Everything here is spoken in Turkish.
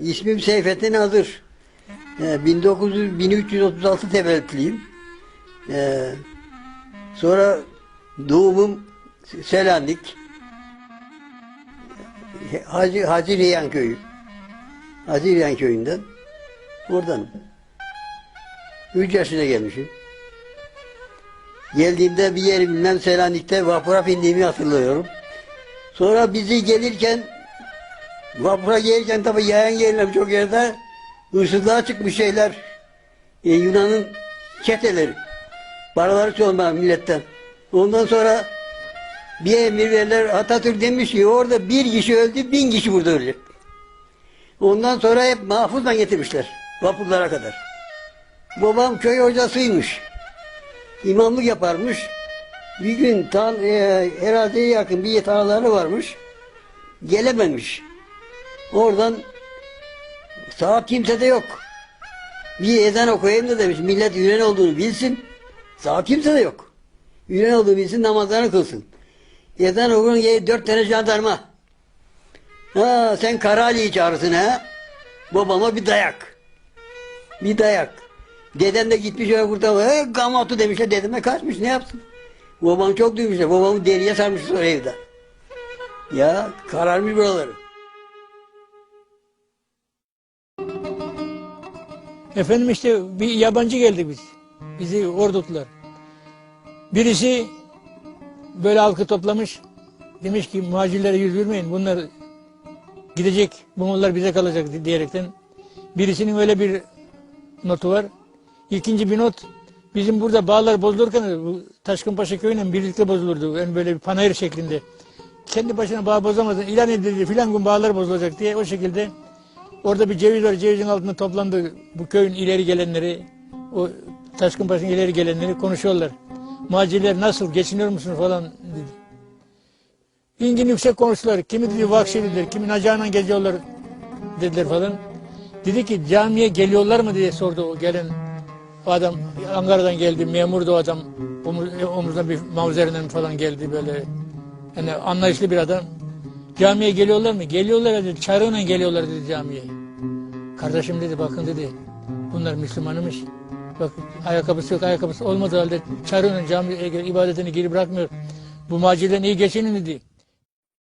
İsmim Seyfettin Hazır. Ee, 1900, 1336 tevellütlüyüm. Ee, sonra doğumum Selanik. Hacı, Hacı Reyhan köyü. Hacı Reyhan köyünden. Oradan. 3 yaşına gelmişim. Geldiğimde bir yer bilmem Selanik'te vapura bindiğimi hatırlıyorum. Sonra bizi gelirken vapura gelirken tabi yayan gelirler çok yerde hırsızlığa çıkmış şeyler. E, Yunan'ın çeteleri. Paraları çalma milletten. Ondan sonra bir emir verirler Atatürk demiş ki orada bir kişi öldü bin kişi burada ölecek. Ondan sonra hep mahfuzla getirmişler vapurlara kadar. Babam köy hocasıymış. İmamlık yaparmış. Bir gün tan e, Erazi'ye yakın bir tarlaları varmış. Gelememiş. Oradan saat kimse de yok. Bir ezan okuyayım da demiş. Millet üren olduğunu bilsin. Saat kimse de yok. Üren olduğunu bilsin namazlarını kılsın. Ezan okuyun diye dört tane jandarma. Ha sen Karali'yi çağırsın ha. Babama bir dayak. Bir dayak. Dedem de gitmiş öyle burada. He, gamatı demişler. Dedeme kaçmış ne yapsın? Babam çok duymuşlar. Babamı deriye sarmışlar sonra evde. Ya kararmış buraları. Efendim işte bir yabancı geldik biz. Bizi ordutular. Birisi böyle halkı toplamış. Demiş ki muhacirlere yüz vermeyin. Bunlar gidecek. Bunlar bize kalacak diyerekten. Birisinin öyle bir notu var. İkinci bir not bizim burada bağlar bozulurken Taşkınpaşa köyüyle birlikte bozulurdu. Yani böyle bir panayır şeklinde. Kendi başına bağ bozamazdı. İlan edildi filan gün bağlar bozulacak diye o şekilde Orada bir ceviz var. Cevizin altında toplandı bu köyün ileri gelenleri, o Taşkınpaşa'nın ileri gelenleri konuşuyorlar. Muhacirler nasıl, geçiniyor musunuz falan dedi. İngin yüksek konuştular. Kimi dedi vahşi dediler, kimi nacağına geziyorlar dediler falan. Dedi ki camiye geliyorlar mı diye sordu o gelen o adam. Ankara'dan geldi, memurdu o adam. Omuz, omuzda bir mavzerinden falan geldi böyle. Yani anlayışlı bir adam. Camiye geliyorlar mı? Geliyorlar dedi. Çarığıyla geliyorlar dedi camiye. Kardeşim dedi bakın dedi. Bunlar Müslümanımış. Bak ayakkabısı yok ayakkabısı olmadığı halde çarığıyla camiye ibadetini geri bırakmıyor. Bu macirden iyi geçinin dedi.